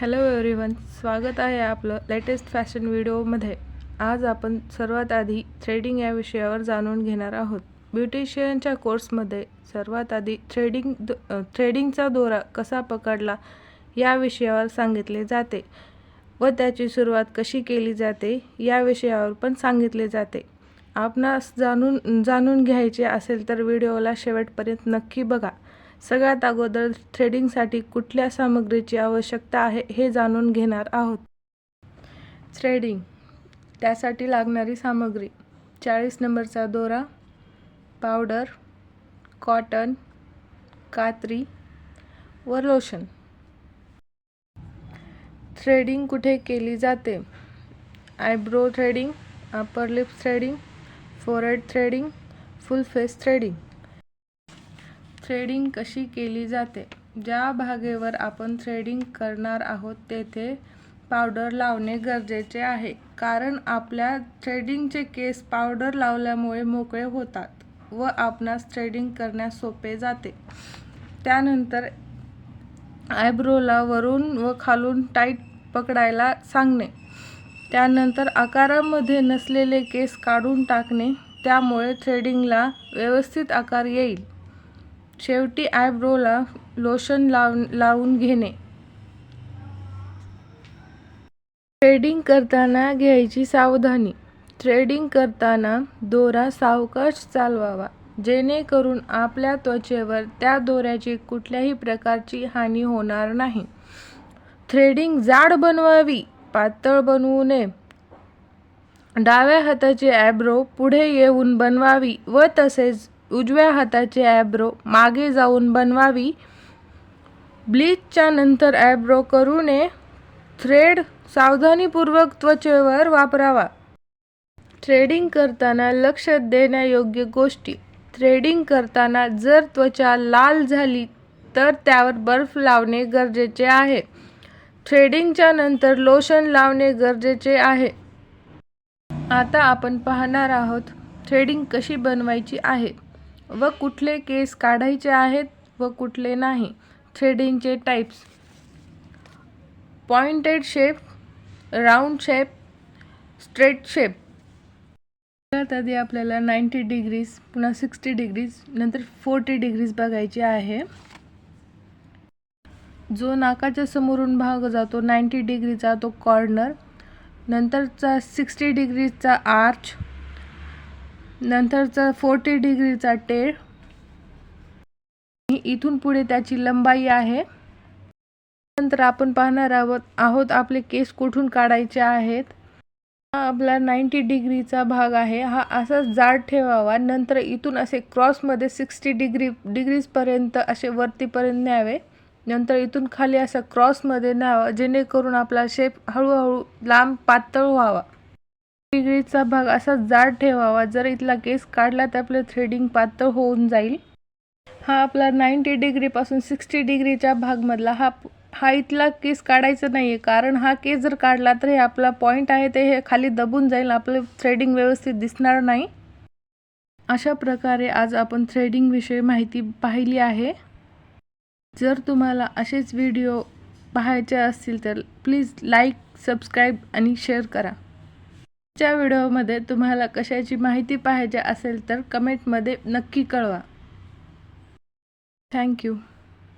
Hello everyone स्वागत आहे आपलं लेटेस्ट फॅशन व्हिडिओमध्ये आज आपण सर्वात आधी थ्रेडिंग या विषयावर जाणून घेणार आहोत. ब्युटिशियनच्या कोर्समध्ये सर्वात आधी थ्रेडिंग द थ्रेडिंगचा दोरा कसा पकडला या विषयावर सांगितले जाते व त्याची सुरुवात कशी केली जाते या विषयावर पण सांगितले जाते. आपणास जाणून जाणून घ्यायचे असेल तर व्हिडिओला शेवटपर्यंत नक्की बघा. सगळ्यात अगोदर थ्रेडिंगसाठी कुठल्या सामग्रीची आवश्यकता आहे हे जाणून घेणार आहोत. थ्रेडिंग त्यासाठी लागणारी सामग्री चाळीस नंबरचा दोरा पावडर कॉटन कात्री व लोशन थ्रेडिंग कुठे केली जाते? Eyebrow threading upper lip threading forehead threading full face threading threading कशी केली जाते? ज्या भागेवर आपण थ्रेडिंग करणार आहोत तेथे पावडर लावणे गरजेचे आहे. कारण आपल्या थ्रेडिंगचे केस पावडर लावल्यामुळे मोकळे होतात व आपणास थ्रेडिंग करण्यास सोपे जाते. त्यानंतर आयब्रोला वरून व खालून टाईट पकडायला सांगणे. त्यानंतर आकारामध्ये नसलेले केस काढून टाकणे. त्यामुळे थ्रेडिंगला व्यवस्थित आकार येईल. शेवटी आयब्रोला लोशन लाव लावून घेणे. थ्रेडिंग करताना घ्यायची सावधानी. थ्रेडिंग करताना दोरा सावकाश चालवावा. जेणेकरून आपल्या त्वचेवर त्या दोऱ्याची कुठल्याही प्रकारची हानी होणार नाही. थ्रेडिंग जाड बनवावी पातळ बनवू नये. डाव्या हाताचे ॲब्रो पुढे येऊन बनवावी व तसेच उजव्या हाताचे ॲब्रो मागे जाऊन बनवावी. ब्लीचच्या नंतर ॲब्रो करू नये थ्रेड सावधानीपूर्वक त्वचेवर वापरावा. थ्रेडिंग करताना लक्ष देण्यायोग्य गोष्टी. थ्रेडिंग करताना जर त्वचा लाल झाली तर त्यावर बर्फ लावणे गरजेचे आहे. थ्रेडिंगच्या नंतर लोशन लावणे गरजेचे आहे. आता आपण पाहणार आहोत थ्रेडिंग कशी बनवायची आहे. व कुठले केस काढायचे आहेत व कुठले नाही. थ्रेडिंगचे types pointed shape round shape straight shape. सगळ्यात आधी आपल्याला नाईंटी डिग्रीज पुन्हा सिक्स्टी डिग्रीज नंतर फोर्टी डिग्रीज बघायची आहे. जो नाकाच्या समोरून भाग जातो नाईंटी डिग्रीचा तो कॉर्नर. नंतरचा सिक्स्टी डिग्रीचा आर्च. नंतरचा फोर्टी डिग्रीचा टेळ आणि इथून पुढे त्याची लंबाई आहे. नंतर आपण पाहणार आहोत आहोत आपले केस कुठून काढायचे आहेत. हा आपला नाईंटी डिग्रीचा भाग आहे. हा असाच जाड ठेवावा. नंतर इथून असे क्रॉसमध्ये सिक्स्टी डिग्री डिग्रीजपर्यंत असे वरतीपर्यंत न्यावे. नंतर इथून खाली असं क्रॉसमध्ये न्यावं. जेणेकरून आपला शेप हळूहळू लांब पातळ व्हावा. डिग्रीचा भाग असा जाड ठेवावा. जर इथला केस काढला तर आपलं थ्रेडिंग पातळ होऊन जाईल. हा आपला नाईंटी डिग्रीपासून सिक्स्टी डिग्रीच्या भागमधला. हा हा इथला केस काढायचा नाही आहे कारण हा केस जर काढला तर हे आपला पॉईंट आहे ते हे खाली दबून जाईल. आपलं थ्रेडिंग व्यवस्थित दिसणार नाही. अशा प्रकारे आज आपण थ्रेडिंगविषयी माहिती पाहिली आहे. जर तुम्हाला असेच व्हिडिओ पाहायचे असतील तर प्लीज लाईक सबस्क्राईब आणि शेअर करा. च्या व्हिडिओमध्ये तुम्हाला कशाची माहिती पाहिजे असेल तर कमेंटमध्ये नक्की कळवा. थँक्यू